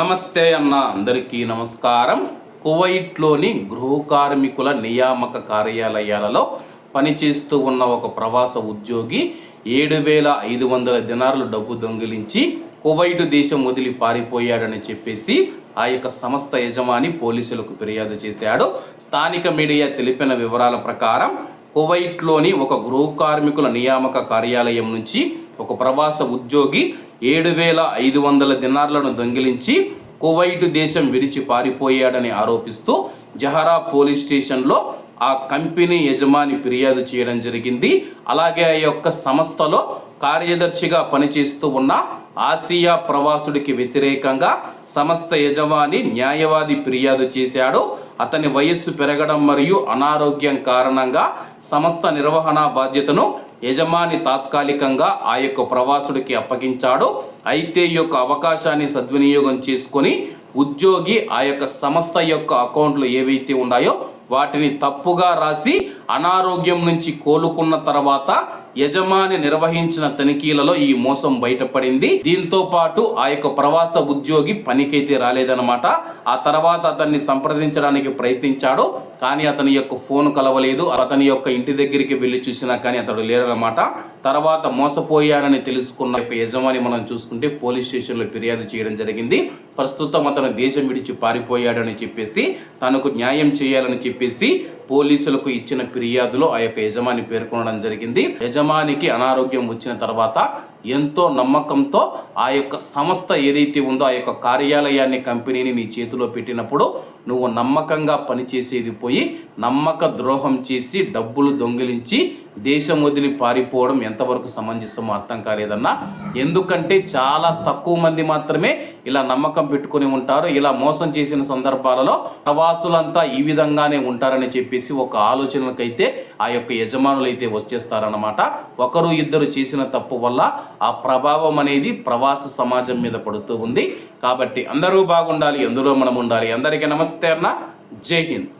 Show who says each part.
Speaker 1: నమస్తే అన్న అందరికీ నమస్కారం. కువైట్లోని గృహ కార్మికుల నియామక కార్యాలయాలలో పనిచేస్తూ ఉన్న ఒక ప్రవాస ఉద్యోగి ఏడు వేల ఐదు వందల దినారులు డబ్బు దొంగిలించి కువైట్ దేశం వదిలి పారిపోయాడని చెప్పేసి ఆ యొక్క సంస్థ యజమాని పోలీసులకు ఫిర్యాదు చేశాడు. స్థానిక మీడియా తెలిపిన వివరాల ప్రకారం కువైట్లోని ఒక గృహ కార్మికుల నియామక కార్యాలయం నుంచి ఒక ప్రవాస ఉద్యోగి ఏడు వేల ఐదు వందల దినార్లను దొంగిలించి కువైట్ దేశం విడిచి పారిపోయాడని ఆరోపిస్తూ జహరా పోలీస్ స్టేషన్లో ఆ కంపెనీ యజమాని ఫిర్యాదు చేయడం జరిగింది. అలాగే ఆ యొక్క సంస్థలో కార్యదర్శిగా పనిచేస్తూ ఉన్న ఆసియా ప్రవాసుడికి వ్యతిరేకంగా సంస్థ యజమాని న్యాయవాది ఫిర్యాదు చేశాడు. అతని వయస్సు పెరగడం మరియు అనారోగ్యం కారణంగా సంస్థ నిర్వహణ బాధ్యతను యజమాని తాత్కాలికంగా ఆ యొక్క ప్రవాసుడికి అప్పగించాడు. అయితే ఈ యొక్క అవకాశాన్ని సద్వినియోగం చేసుకొని ఉద్యోగి ఆ యొక్క సంస్థ యొక్క అకౌంట్లు ఏవైతే ఉన్నాయో వాటిని తప్పుగా రాసి అనారోగ్యం నుంచి కోలుకున్న తర్వాత యజమాని నిర్వహించిన తనిఖీలలో ఈ మోసం బయటపడింది. దీంతో పాటు ఆ యొక్క ప్రవాస ఉద్యోగి పనికైతే రాలేదన్నమాట. ఆ తర్వాత అతన్ని సంప్రదించడానికి ప్రయత్నించాడు కానీ అతని యొక్క ఫోన్ కలవలేదు. అతని యొక్క ఇంటి దగ్గరికి వెళ్ళి చూసినా కానీ అతడు లేరన్నమాట తర్వాత మోసపోయానని తెలుసుకున్న యొక్క యజమాని మనం చూసుకుంటే పోలీస్ స్టేషన్లో ఫిర్యాదు చేయడం జరిగింది. ప్రస్తుతం అతను దేశం విడిచి పారిపోయాడని చెప్పేసి తనకు న్యాయం చేయాలని చెప్పేసి పోలీసులకు ఇచ్చిన ఫిర్యాదులో ఆ యొక్క యజమాని పేర్కొనడం జరిగింది. యజమానికి అనారోగ్యం వచ్చిన తర్వాత ఎంతో నమ్మకంతో ఆ యొక్క సంస్థ ఏదైతే ఉందో ఆ యొక్క కార్యాలయాన్ని కంపెనీని నీ చేతిలో పెట్టినప్పుడు నువ్వు నమ్మకంగా పనిచేసేది పోయి నమ్మక ద్రోహం చేసి డబ్బులు దొంగిలించి దేశం వదిలి పారిపోవడం ఎంతవరకు సమంజసమో అర్థం కాలేదన్నా? ఎందుకంటే చాలా తక్కువ మంది మాత్రమే ఇలా నమ్మకం పెట్టుకొని ఉంటారు. ఇలా మోసం చేసిన సందర్భాలలో ప్రవాసులంతా ఈ విధంగానే ఉంటారని చెప్పేసి ఒక ఆలోచనలకైతే ఆ యొక్క యజమానులు అయితే వచ్చేస్తారన్నమాట. ఒకరు ఇద్దరు చేసిన తప్పు వల్ల ఆ ప్రభావం అనేది ప్రవాస సమాజం మీద పడుతూ ఉంది. కాబట్టి అందరూ బాగుండాలి అందులో మనం ఉండాలి? అందరికీ నమస్తే అన్న. జై హింద్.